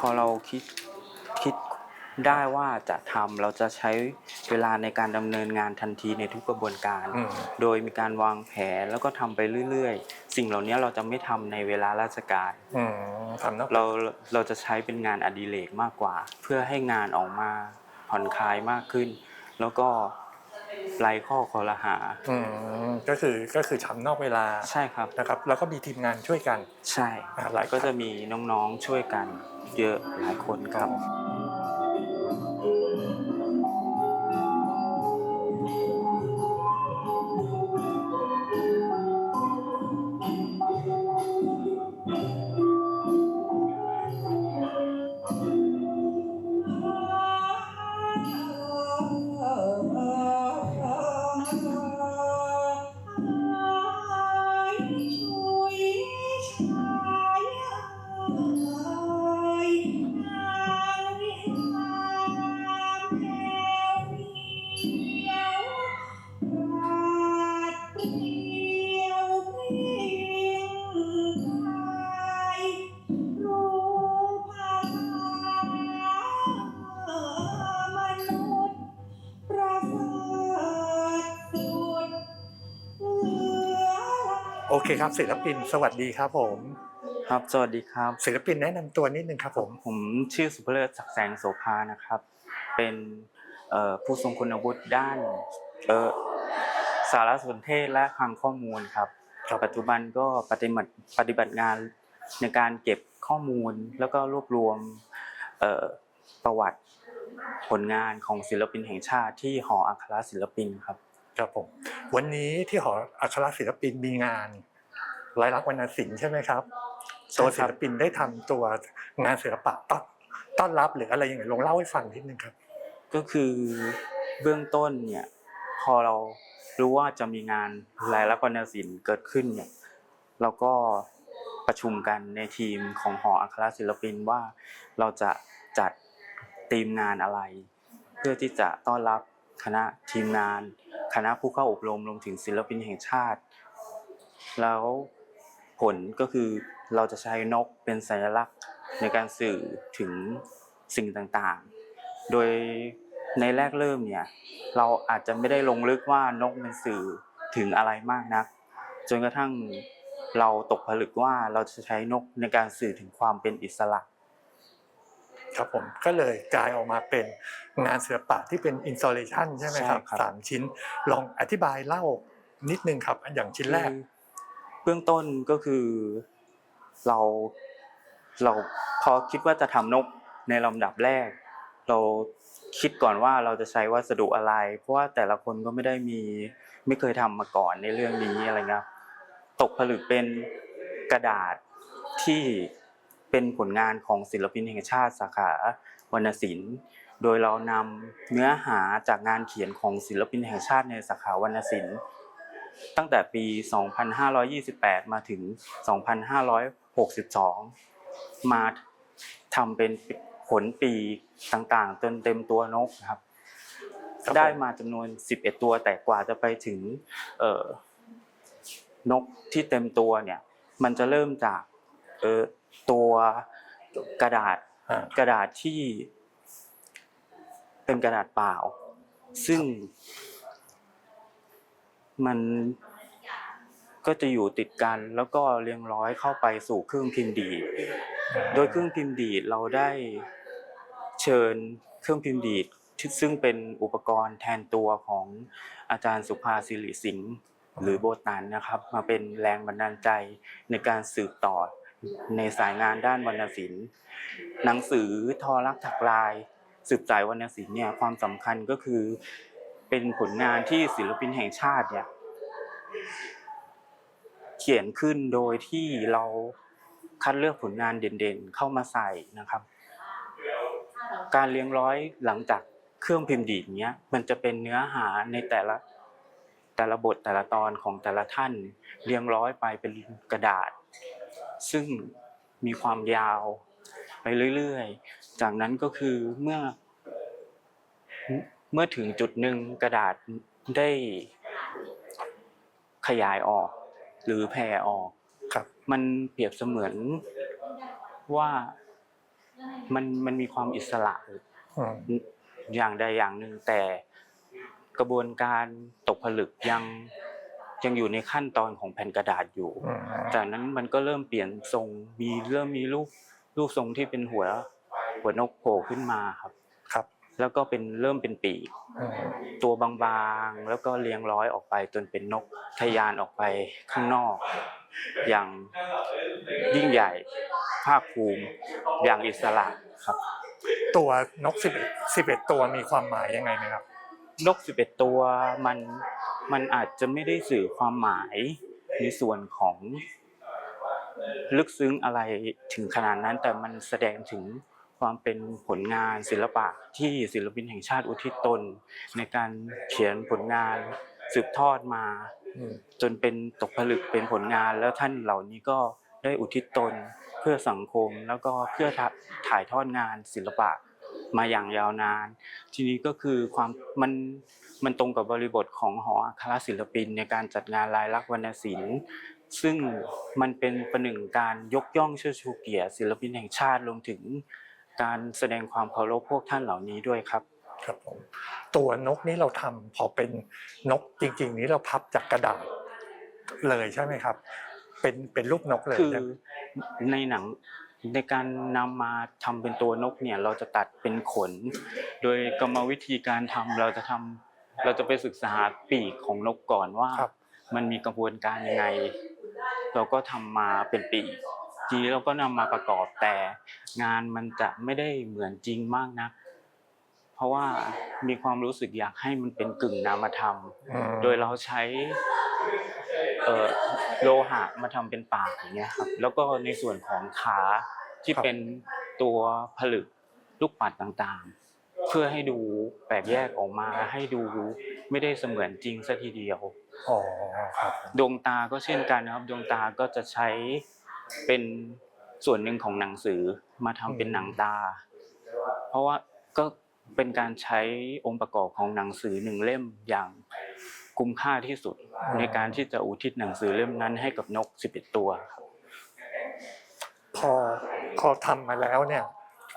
พอเราคิดคิดได้ว่าจะทำเราจะใช้เวลาในการดำเนินงานทันทีในทุกกระบวนการ อืม โดยมีการวางแผนแล้วก็ทำไปเรื่อยๆ สิ่งเหล่านี้เราจะไม่ทำในเวลาราชการ อืมทำนอกเราเราจะใช้เป็นงานอดิเรกมากกว่า เพื่อให้งานออกมาผ่อนคลายมากขึ้น แล้วก็ ไร้ข้อคอรหา อืมก็คือก็คือทำนอกเวลาใช่ครับนะครับ แล้วก็มีทีมงานช่วยกัน ใช่อ่าหลายก็จะมีน้องๆช่วยกันเยอะหลายคนครับ เคครับศิลปินสวัสดีครับผม ครับสวัสดีครับศิลปินแนะนำตัวนิดนึงครับผม ผมชื่อสุภเลิศศักดิ์แสงโสภานะครับ เป็นเอ่อผู้ทรงคุณวุฒิด้านเอ่อสารสนเทศและคลังข้อมูลครับ ครับ ปัจจุบันก็ปฏิบัติปฏิบัติงานในการเก็บข้อมูลแล้วก็รวบรวมเอ่อประวัติผลงานของศิลปินแห่งชาติที่หออัครศิลปินครับ ครับผม วันนี้ที่หออัครศิลปินมีงาน ลายลักษณ์วรรณศิลป์ใช่ไหมครับใช่ตัวคศิรับลปินได้ทำตัวงานศิลปะต้อนต้อนรับหรืออะไรยังไงลองเล่าให้ฟังนิดนึงครับ ก็คือเบื้องต้นเนี่ยพอเรารู้ว่าจะมีงานลายลักษณ์วรรณศิลป์เกิดขึ้นเนี่ยเราก็ประชุมกันในทีมของหออัครศิลปินว่าเราจะจัดทีมงานอะไร เพื่อที่จะต้อนรับคณะทีมงาน คณะผู้เข้าอบรมรวมถึงศิลปินแห่งชาติ แล้ว ผลก็คือเราจะใช้นกเป็นสัญลักษณ์ในการสื่อถึงสิ่งต่างๆ โดยในแรกเริ่มเนี่ยเราอาจจะไม่ได้ลงลึกว่านกมันสื่อถึงอะไรมากนัก จนกระทั่งเราตกผลึกว่าเราจะใช้นกในการสื่อถึงความเป็นอิสระครับผมก็เลยกลายออกมาเป็นงานศิลปะที่เป็นอินสต l เลชันใช่ไหมครับใช่ครับสามชิ้นลองอธิบายเล่านิดนึงครับ อย่างชิ้นแรกคือ เบื้องต้นก็คือเราเราพอคิดว่าจะทำนกในลำดับแรก เราคิดก่อนว่าเราจะใช้วัสดุอะไร เพราะว่าแต่ละคนก็ไม่ได้มีไม่เคยทำมาก่อนในเรื่องนี้อะไรเงี้ยตกผลึกเป็นกระดาษที่เป็นผลงานของศิลปินแห่งชาติสาขาวรรณศิลป์ โดยเรานำเนื้อหาจากงานเขียนของศิลปินแห่งชาติในสาขาวรรณศิลป์ ตั้งแต่ปี 2528 มาถึง 2562 มาทำเป็นผลปีต่างๆจนเต็มตัวนกนะครับครับผมได้มาจำนวน 11 ตัวแต่กว่าจะไปถึงเอ่อนกที่เต็มตัวเนี่ย มันจะเริ่มจากเอ่อตัวกระดาษอ่ากระดาษที่เป็นกระดาษเปล่า ซึ่ง มันก็จะอยู่ติดกันแล้วก็เรียงร้อยเข้าไปสู่เครื่องพิมพ์ดีดโดยเครื่องพิมพ์ดีดเราได้เชิญเครื่องพิมพ์ดีดซึ่งเป็นอุปกรณ์แทนตัวของอาจารย์สุภาสิริสิงห์หรือโบตันนะครับ มาเป็นแรงบันดาลใจในการสืบต่อในสายงานด้านวรรณศิลป์ หนังสือทอรักถักลาย สืบสายวรรณศิลป์เนี่ยความสำคัญก็คือ เป็นผลงานที่ศิลปินแห่งชาติเนี่ยเขียนขึ้นโดยที่เราคัดเลือกผลงานเด่นๆ เข้ามาใส่นะครับ การเรียงร้อยหลังจากเครื่องพิมพ์ดีดเนี้ยมันจะเป็นเนื้อหาในแต่ละแต่ละบทแต่ละตอนของแต่ละท่าน เรียงร้อยไปเป็นกระดาษ ซึ่งมีความยาวไปเรื่อยๆ จากนั้นก็คือเมื่อ เมื่อถึงจุดหนึ่งกระดาษได้ขยายออก หรือแผ่ออกครับ มันเปรียบเสมือนว่ามันมันมีความอิสระอืมอย่างใดอย่างหนึ่งแต่กระบวนการตกผลึกยังยังอยู่ในขั้นตอนของแผ่นกระดาษอยู่อืมจากนั้นมันก็เริ่มเปลี่ยนทรงมีเริ่มมีรูปรูปทรงที่เป็นหัวหัวนกโผล่ขึ้นมาครับครับ แล้วก็เป็นเริ่มเป็นปีกอืมตัวบางๆ แล้วก็เรียงร้อยออกไปจนเป็นนกทะยานออกไปข้างนอก อย่างยิ่งใหญ่ภาคภูมิอย่างอิสระครับ ตัวนกสิบเอ็ดสิบเอ็ดตัวมีความหมายยังไงไหมครับ นก 11 ตัวมันมันอาจจะไม่ได้สื่อความหมายในส่วนของลึกซึ้งอะไรถึงขนาดนั้นแต่มันแสดงถึง ความเป็นผลงานศิลปะที่ศิลปินแห่งชาติอุทิศตน ในการเขียนผลงานสืบทอดมาอืมจนเป็นตกผลึกเป็นผลงานแล้วท่านเหล่านี้ก็ได้อุทิศตนเพื่อสังคมแล้วก็เพื่อถ่าถ่ายทอดงานศิลปะมาอย่างยาวนาน ทีนี้ก็คือความมันมันตรงกับบริบทของหออัครศิลปิน ในการจัดงานลายลักษณ์วรรณศิลป์ ซึ่งมันเป็นประหนึ่งการยกย่องเชิดชูเกียรติศิลปินแห่งชาติรวมถึง การแสดงความเคารพพวกท่านเหล่านี้ด้วยครับ ครับผมตัวนกนี้เราทำพอเป็นนกจริง ๆ นี้เราพับจากกระดาษเลยใช่ไหมครับ เป็นเป็นรูปนกเลยคือใช่ไหมในหนังในการนำมาทำเป็นตัวนกเนี่ยเราจะตัดเป็นขน โดยกรรมวิธีการทำเราจะทำเราจะไปศึกษาปีกของนกก่อนว่าครับมันมีกระบวนการยังไง เราก็ทำมาเป็นปีก ทีนี้เราก็นำมาประกอบแต่งานมันจะไม่ได้เหมือนจริงมากนัก เพราะว่ามีความรู้สึกอยากให้มันเป็นกึ่งนามธรรมอืมโดยเราใช้เอ่อโลหะมาทำเป็นปากอย่างเงี้ยครับแล้วก็ในส่วนของขาที่เป็นตัวผลึกลูกปัดต่างๆ เพื่อให้ดูแปลกแยกออกมาให้ดูไม่ได้เสมือนจริงซะทีเดียวอ๋อครับดวงตาก็เช่นกันนะครับดวงตาก็จะใช้ เป็นส่วนหนึ่งของหนังสือมาทำเป็นหนังตา เพราะว่าก็เป็นการใช้องค์ประกอบของหนังสือหนึ่งเล่มอย่างคุ้มค่าที่สุด ในการที่จะอุทิศหนังสือเล่มนั้นให้กับนก11ตัวครับพอพอทำมาแล้วเนี่ย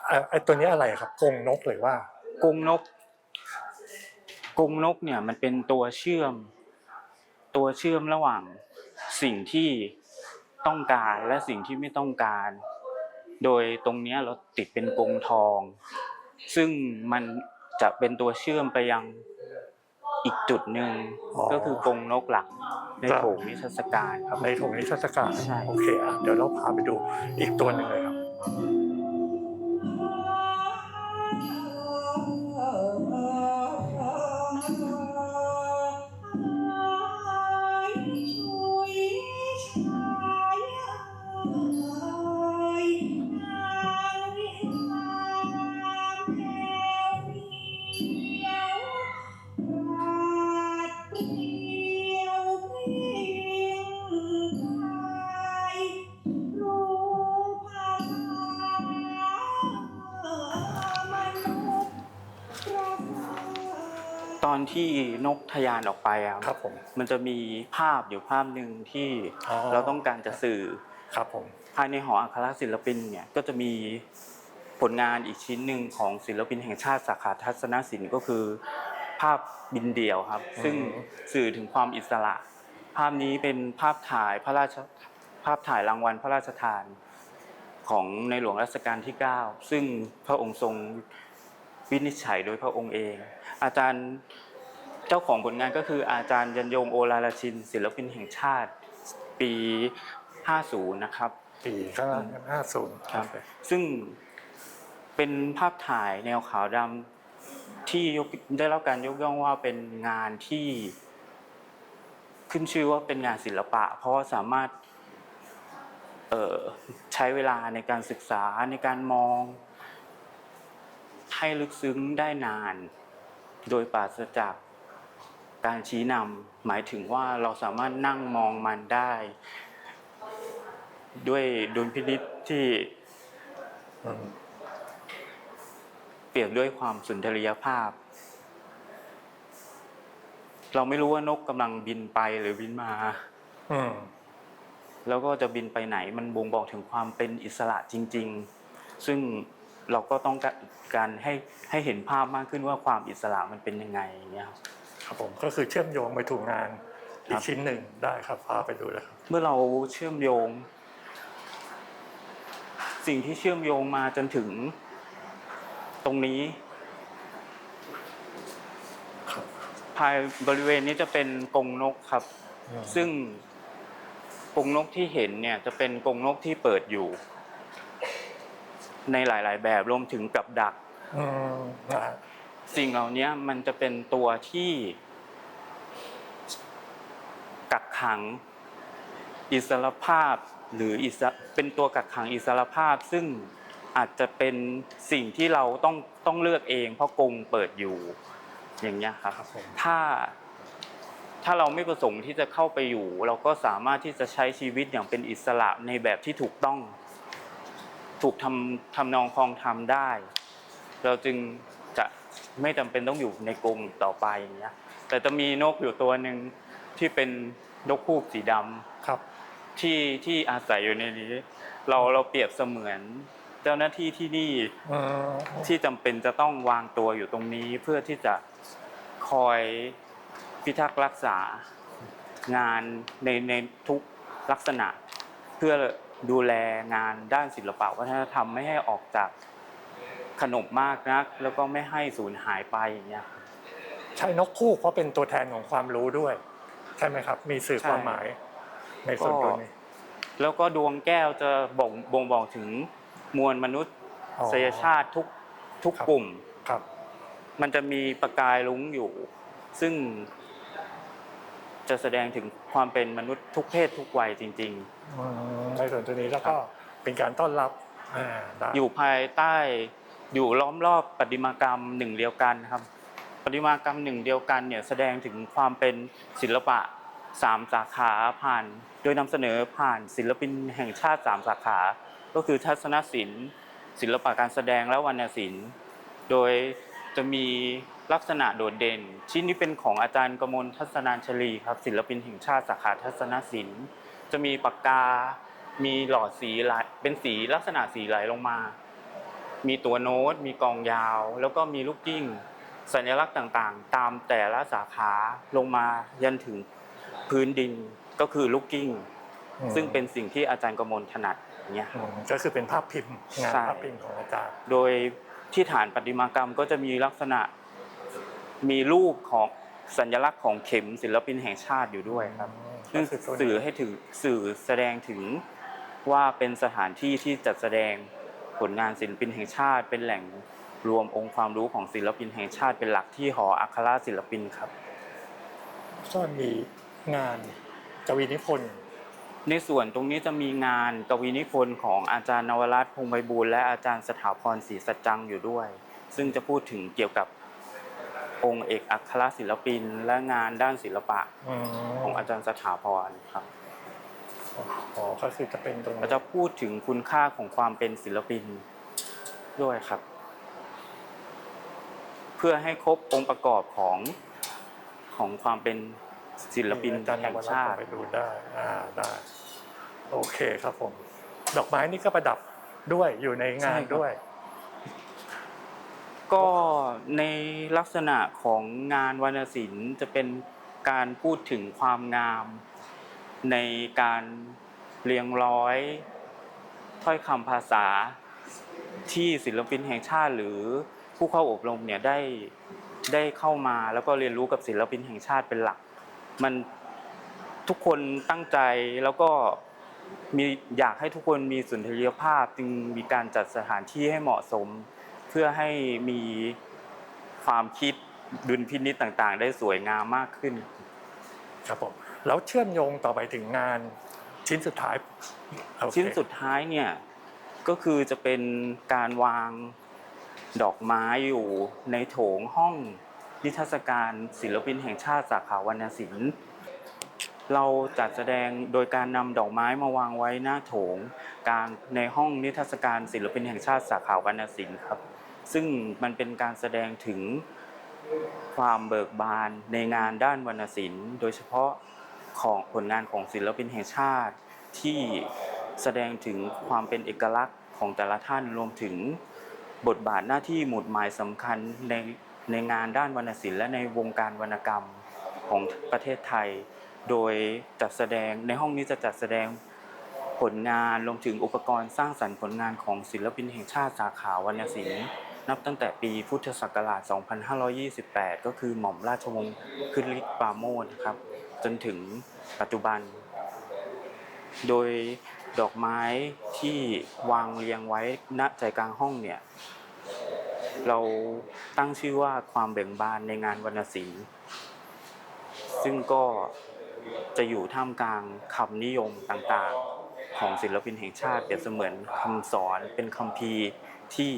เอ่อไอ้ตัวนี้อะไรครับกรงนกหรือว่ากรงนกกรงนกเนี่ยมันเป็นตัวเชื่อม ตัวเชื่อมระหว่างสิ่งที่ ต้องการและสิ่งที่ไม่ต้องการ โดยตรงเนี้ยเราติดเป็นกรงทอง ซึ่งมันจะเป็นตัวเชื่อมไปยังอีกจุดหนึ่งอ๋อก็คือกรงนกหลักในครับโถงนิทรรศการครับในถุงนิทรรศการใช่โอเคอะเดี๋ยวเราพาไปดูอีกตัวหนึ่งเลยครับ ที่นกทะยานออกไปอะครับผมมันจะมีภาพอยู่ภาพหนึ่งที่อ๋อ เราต้องการจะสื่อ ครับผม ภายในหออัครศิลปินเนี่ยก็จะมีผลงานอีกชิ้นหนึ่งของศิลปินแห่งชาติสาขาทัศนศิลป์ก็คือ ภาพบินเดี่ยวครับ ซึ่งสื่อถึงความอิสระ ภาพนี้เป็นภาพถ่ายพระราชภาพถ่ายรางวัลพระราชทานของในหลวงรัชกาลที่ 9 ซึ่งพระองค์ทรงวินิจฉัยโดยพระองค์เอง อาจารย์เจ้าของผลงานก็คืออาจารย์ยันยงโอลาลาชิน ศิลปินแห่งชาติปี 50 นะครับ ปีข้างล่างห้าศูนย์ครับ ซึ่งเป็นภาพถ่ายแนวขาวดำที่ยกได้รับการยกย่องว่าเป็นงานที่ขึ้นชื่อว่าเป็นงานศิลปะ เพราะว่าสามารถเอ่อใช้เวลาในการศึกษาในการมอง ให้ลึกซึ้งได้นาน โดยปราศจาก การชี้นำหมายถึงว่าเราสามารถนั่งมองมันได้ ด้วยดุลพินิษที่อืมเปรียบด้วยความสุนทรียภาพ เราไม่รู้ว่านกกำลังบินไปหรือบินมาอืมแล้วก็จะบินไปไหน มันบ่งบอกถึงความเป็นอิสระจริง ๆ ซึ่งเราก็ต้องการให้ให้เห็นภาพมากขึ้นว่าความอิสระมันเป็นยังไงอย่างเงี้ยครับ ครับผมก็คือเชื่อมโยงไปถูกงานอีครักบชิ้นหนึ่งได้ครับพาไปดูเลยครับเมื่อเราเชื่อมโยง สิ่งที่เชื่อมโยงมาจนถึง ตรงนี้ครับภายบริเวณนี้จะเป็นกรงนกครับอืมซึ่งกรงนกที่เห็นเนี่ยจะเป็นกรงนกที่เปิดอยู่ ในหลาย ๆ แบบรวมถึงกับดักอืมนะฮะ สิ่งเหล่านี้มันจะเป็นตัวที่กักขังอิสรภาพหรืออิสระเป็นตัวกักขังอิสรภาพ ซึ่งอาจจะเป็นสิ่งที่เราต้องต้องเลือกเอง เพราะกรงเปิดอยู่อย่างเงี้ยครับครับผมถ้าถ้าเราไม่ประสงค์ที่จะเข้าไปอยู่ เราก็สามารถที่จะใช้ชีวิตอย่างเป็นอิสระในแบบที่ถูกต้อง ถูกทำทำนองคลองทำได้ เราจึงจะ ไม่จำเป็นต้องอยู่ในกรงต่อไปอย่างเงี้ย แต่จะมีนกอยู่ตัวหนึ่งที่เป็นนกฮูกสีดำครับ ที่ที่อาศัยอยู่ในนี้ เราเราเปรียบเสมือนเจ้าหน้าที่ที่นี่อืมที่จำเป็นจะต้องวางตัวอยู่ตรงนี้ เพื่อที่จะคอยพิทักษ์รักษางานในในทุกลักษณะ เพื่อดูแลงานด้านศิลปะวัฒนธรรมไม่ให้ออกจาก ขนบมากนัก แล้วก็ไม่ให้สูญหายไปอย่างเงี้ยใช้นกคู่เพราะเป็นตัวแทนของความรู้ด้วย ใช่ไหมครับ มีสื่อใช่ความหมายในส่วนตัวนี้ แล้วก็ดวงแก้วจะบ่งบ่งบอกถึงมวลมนุษอ๋อยชาติทุกทุกครับกลุ่มครับ มันจะมีประกายลุ้งอยู่ ซึ่งจะแสดงถึงความเป็นมนุษย์ทุกเพศทุกวัยจริงอืมในส่วนตัวนี้แล้วก็เป็นการต้อนรับอ่าได้ๆอยู่ภายใต้ อยู่ล้อมรอบประติมากรรมหนึ่งเดียวกันครับประติมากรรมหนึ่งเดียวกันเนี่ยแสดงถึงความเป็นศิลปะสามสาขาผ่าน โดยนำเสนอผ่านศิลปินแห่งชาติสามสาขา ก็คือทัศนศิลป์ ศิลปะการแสดงและวรรณศิลป์ โดยจะมีลักษณะโดดเด่น ชิ้นนี้เป็นของอาจารย์กมลทัศนานชลีครับ ศิลปินแห่งชาติสาขาทัศนศิลป์ จะมีปากกา มีหลอดสีเป็นสีลักษณะสีไหลลงมา มีตัวโน้ต มีกองยาว แล้วก็มีลูกกิ้ง สัญลักษณ์ต่างๆ ตามแต่ละสาขาลงมายันถึงพื้นดินก็คือลูกกิ้งอืมซึ่งเป็นสิ่งที่อาจารย์กมลถนัดอย่างเงี้ยอืมก็คือเป็นภาพพิมพ์งานใช่ภาพพิมพ์ของอาจารย์ โดยที่ฐานประติมากรรมก็จะมีลักษณะมีรูปของสัญลักษณ์ของเข็มศิลปินแห่งชาติอยู่ด้วยครับก็ซึ่งคือตัวนี้สื่อให้ถึงสื่อแสดงถึงว่าเป็นสถานที่ที่จัดแสดงผ ลงานศิลปินแห่งชาติ เป็นแหล่งรวมองค์ความรู้ของศิลปินแห่งชาติเป็นหลักที่หออัครศิลปินครับก็มีงานกวีนิพนธ์ในส่วนตรงนี้จะมีงานกวีนิพนธ์ของอาจารย์นวรัตน์พงไพบูลและอาจารย์สถาพรศรีสัจจังอยู่ด้วย ซึ่งจะพูดถึงเกี่ยวกับองค์เอกอัครศิลปินและงานด้านศิลปะของอาจารย์สถาพรครับ อ๋อก็คือจะเป็นตรงเรานี้จะพูดถึงคุณค่าของความเป็นศิลปินด้วยครับ เพื่อให้ครบองค์ประกอบของของความเป็นศิลปินอาจารย์แห่งวรัตน์ชาติไปดูได้อ่าได้โอเคครับผม ดอกไม้นี่ก็ประดับด้วยอยู่ในงานด้วย ก็ในลักษณะของงานวรรณศิลป์จะเป็นการพูดถึงความงาม ในการเรียงร้อย ถ้อยคำภาษาที่ศิลปินแห่งชาติหรือผู้เข้าอบรมเนี่ยได้ได้เข้ามาแล้วก็เรียนรู้กับศิลปินแห่งชาติเป็นหลัก มันทุกคนตั้งใจแล้วก็มีอยากให้ทุกคนมีสุนทรียภาพจึงมีการจัดสถานที่ให้เหมาะสม เพื่อให้มีความคิดดุลพินิจต่างๆ ได้สวยงามมากขึ้น ครับผม แล้วเชื่อมโยงต่อไปถึงงานชิ้นสุดท้าย ชิ้นสุดท้ายเนี่ยก็คือจะเป็นการวางดอกไม้อยู่ในโถงห้องนิทรรศการศิลปินแห่งชาติสาขาวรรณศิลป์ เราจัดแสดงโดยการนำดอกไม้มาวางไว้หน้าโถงกลางในห้องนิทรรศการศิลปินแห่งชาติสาขาวรรณศิลป์ครับ ซึ่งมันเป็นการแสดงถึงความเบิกบานในงานด้านวรรณศิลป์ โดยเฉพาะ ของผลงานของศิลปินแห่งชาติ ที่แสดงถึงความเป็นเอกลักษณ์ของแต่ละท่านรวมถึงบทบาทหน้าที่หมุดหมายสำคัญในในงานด้านวรรณศิลป์และในวงการวรรณกรรมของประเทศไทย โดยจัดแสดงในห้องนี้จะจัดแสดงผลงานรวมถึงอุปกรณ์สร้างสรรค์ผลงานของศิลปินแห่งชาติสาขาวรรณศิลป์นับตั้งแต่ปีพุทธศักราช 2528 ก็คือหม่อมราชวงศ์ขึ้นฤทธิ์ปราโมชครับ จนถึงปัจจุบัน โดยดอกไม้ที่วางเรียงไว้ณใจกลางห้องเนี่ย เราตั้งชื่อว่าความเบ่งบานในงานวรรณศิลป์ซึ่งก็จะอยู่ท่ามกลางคำนิยมต่างๆ ของศิลปินแห่งชาติเปรียบเสมือนคำสอนเป็นคำพีที่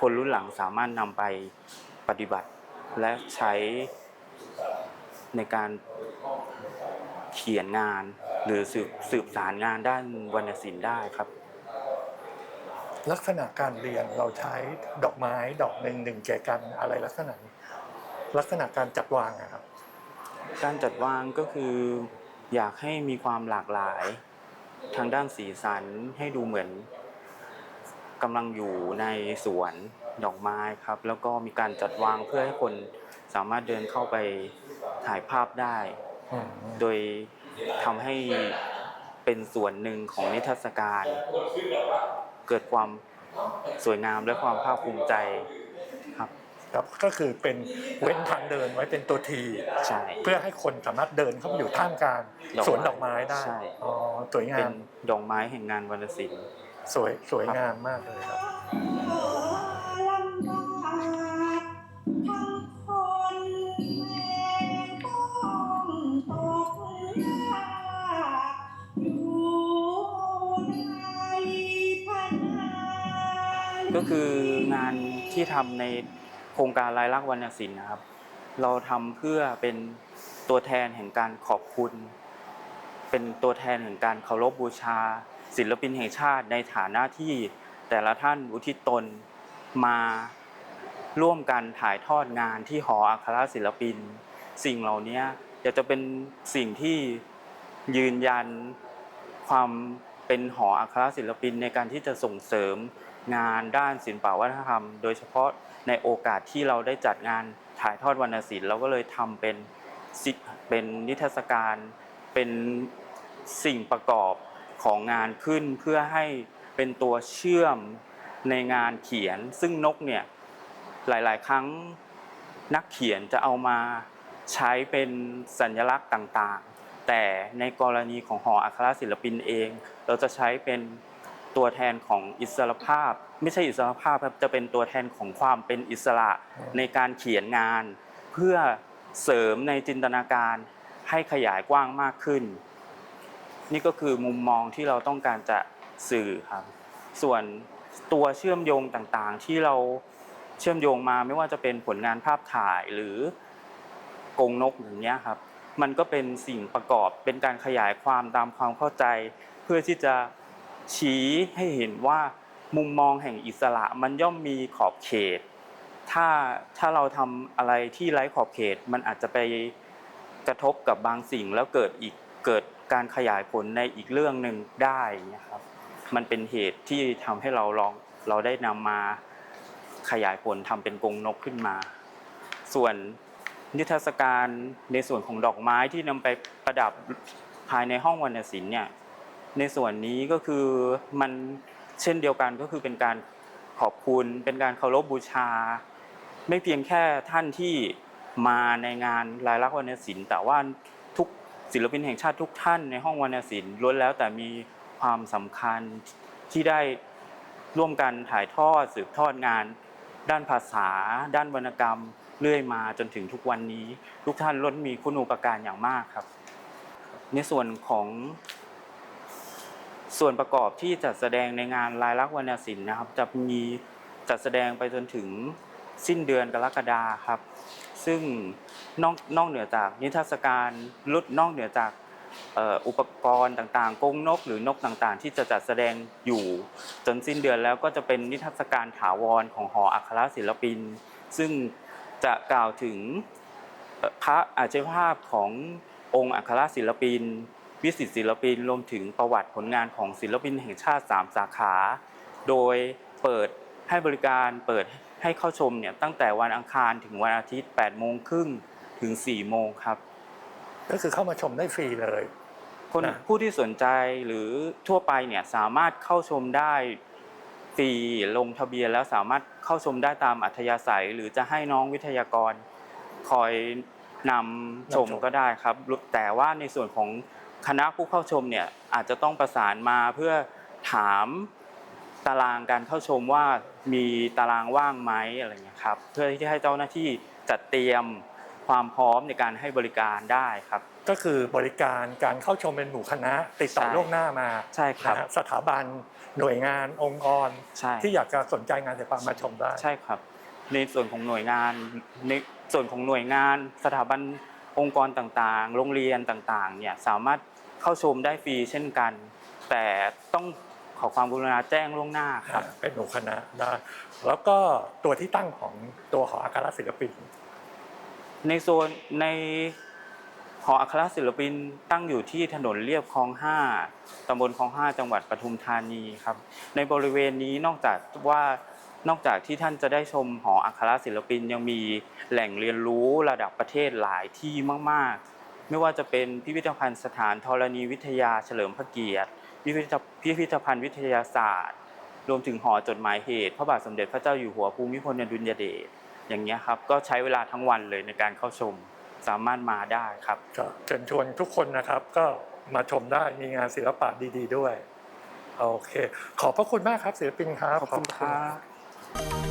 คนรุ่นหลังสามารถนำไปปฏิบัติ และใช้ในการ เขียนงานหรือสืบสืบสารงานด้านวรรณศิลป์ได้ครับ ลักษณะการเรียนเราใช้ดอกไม้ดอกหนึ่งหนึ่งแก่กันอะไรลักษณะนี้ลักษณะการจัดวางอะครับ การจัดวางก็คืออยากให้มีความหลากหลาย ทางด้านสีสันให้ดูเหมือนกำลังอยู่ในสวนดอกไม้ครับ แล้วก็มีการจัดวางเพื่อให้คนสามารถเดินเข้าไปถ่ายภาพได้อืม โดยทำให้เป็นส่วนหนึ่งของนิทรรศการ เกิดความสวยงามและความภาคภูมิใจครับครับก็คือเป็นเว้นทางเดินไว้เป็นตัวทีใช่เพื่อให้คนสามารถเดินเข้าไปอยู่ท่ามกลางดอกไม้สวนดอกไม้ได้ใช่อ๋อสวยงาเป็นมดอกไม้แห่งงานวรรณศิลป์สวยสวยงามมากเลยครับ คืองานที่ทำในโครงการลายลักษณ์วรรณศิลป์นะครับ เราทำเพื่อเป็นตัวแทนแห่งการขอบคุณ เป็นตัวแทนแห่งการเคารพบูชา ศิลปินแห่งชาติในฐานะที่แต่ละท่านอุทิศตนมาร่วมกันถ่ายทอดงานที่หออัครศิลปิน สิ่งเหล่านี้อยากจะเป็นสิ่งที่ยืนยันความเป็นหออัครศิลปินในการที่จะส่งเสริม งานด้านศิลปวัฒนธรรม โดยเฉพาะในโอกาสที่เราได้จัดงานถ่ายทอดวรรณศิลป์เราก็เลยทำเป็นสิเป็นนิทรรศการเป็นสิ่งประกอบของงานขึ้นเพื่อให้เป็นตัวเชื่อมในงานเขียน ซึ่งนกเนี่ยหลาย ๆ ครั้งนักเขียนจะเอามาใช้เป็นสัญลักษณ์ต่าง ๆ แต่ในกรณีของหออัครศิลปินเอง เราจะใช้เป็น ตัวแทนของอิสรภาพ ไม่ใช่อิสรภาพครับจะเป็นตัวแทนของความเป็นอิสระในการเขียนงาน เพื่อเสริมในจินตนาการให้ขยายกว้างมากขึ้น นี่ก็คือมุมมองที่เราต้องการจะสื่อครับ ส่วนตัวเชื่อมโยงต่างๆ ที่เราเชื่อมโยงมาไม่ว่าจะเป็นผลงานภาพถ่ายหรือกรงนกอย่างเงี้ยครับ มันก็เป็นสิ่งประกอบเป็นการขยายความตามความเข้าใจ เพื่อที่จะ ชี้ให้เห็นว่ามุมมองแห่งอิสระมันย่อมมีขอบเขต ถ้าถ้าเราทำอะไรที่ไร้ขอบเขต มันอาจจะไปกระทบกับบางสิ่งแล้วเกิดอีกเกิดการขยายผลในอีกเรื่องหนึ่งได้นะครับ มันเป็นเหตุที่ทำให้เราลองเราได้นำมาขยายผลทำเป็นกรงนกขึ้นมา ส่วนนิทรรศการในส่วนของดอกไม้ที่นำไปประดับภายในห้องวรรณศิลป์เนี่ย ในส่วนนี้ก็คือมันเช่นเดียวกันก็คือเป็นการขอบคุณเป็นการเคารพบูชา ไม่เพียงแค่ท่านที่มาในงานลายลักษณ์วรรณศิลป์แต่ว่าทุกศิลปินแห่งชาติทุกท่านในห้องวรรณศิลป์ล้วนแล้วแต่มีความสำคัญที่ได้ร่วมกันถ่ายทอดสืบทอดงาน ด้านภาษา ด้านวรรณกรรมเรื่อยมาจนถึงทุกวันนี้ ทุกท่านล้วนมีคุณูปการอย่างมากครับ ในส่วนของ ส่วนประกอบที่จัดแสดงในงานลายลักษณ์วรรณศิลป์นะครับ จะมีจัดแสดงไปจนถึงสิ้นเดือนกรกฎาครับ ซึ่งนอกนอกเหนือจากนิทรรศการลดนอกเหนือจากอุปกรณ์ต่างๆกงนกหรือนกต่างๆ ที่จะจัดแสดงอยู่จนสิ้นเดือนแล้วก็จะเป็นนิทรรศการถาวรของหออัครศิลปิน ซึ่งจะกล่าวถึงพระอาชีภาพขององค์อัครศิลปิน วิสิตศิลปินรวมถึงประวัติผลงานของศิลปินแห่งชาติ 3 สาขา โดยเปิดให้บริการเปิดให้เข้าชมเนี่ยตั้งแต่วันอังคารถึงวันอาทิตย์8โมงครึ่งถึง4โมงครับ ก็คือเข้ามาชมได้ฟรีเลย คนนะ ผู้ที่สนใจหรือทั่วไปเนี่ยสามารถเข้าชมได้ฟรีลงทะเบียนแล้วสามารถเข้าชมได้ตามอัธยาศัย หรือจะให้น้องวิทยากร คอยนำชมก็ได้ครับ แต่ว่าในส่วนของ คณะผู้เข้าชมเนี่ยอาจจะต้องประสานมาเพื่อถามตารางการเข้าชมว่ามีตารางว่างไหมอะไรเงี้ยครับเพื่อที่จะให้เจ้าหน้าที่จัดเตรียมความพร้อมในการให้บริการได้ครับ ก็คือบริการการเข้าชมเป็นหมู่คณะ ติดต่อใช่ล่วงหน้ามาใช่ครับนะฮะสถาบันหน่วยงานองค์กรใช่ที่อยากจะสนใจงานศิลปะมาชมได้ใช่ครับ ในส่วนของหน่วยงานในส่วนของหน่วยงาน สถาบันองค์กรต่างๆ โรงเรียนต่างๆเนี่ยสามารถ เข้าชมได้ฟรีเช่นกัน แต่ต้องขอความกรุณาแจ้งล่วงหน้าครับ เป็นหมู่คณะได้แล้วก็ตัวที่ตั้งของตัวหออัครศิลปิน ในโซนในหออัครศิลปินตั้งอยู่ที่ถนนเลียบคลอง 5ตำบลคลอง 5 จังหวัดปทุมธานีครับ ในบริเวณนี้นอกจากว่านอกจากที่ท่านจะได้ชมหออัครศิลปินยังมีแหล่งเรียนรู้ระดับประเทศหลายที่มาก ๆ ไม่ว่าจะเป็นพิพิธภัณฑ์สถานธรณีวิทยาเฉลิมพระเกียรติพิพิธพิพิธภัณฑ์วิทยาศาสตร์ รวมถึงหอจดหมายเหตุ พระบาทสมเด็จพระเจ้าอยู่หัวภูมิพลอดุลยเดชอย่างเงี้ยครับก็ใช้เวลาทั้งวันเลยในการเข้าชมสามารถมาได้ครับก็เชิญชวนทุกคนนะครับก็มาชมได้มีงานศิลปะดี ๆ ด้วย โอเค ขอบพระคุณมากครับศิลปินครับขอบคุณครับ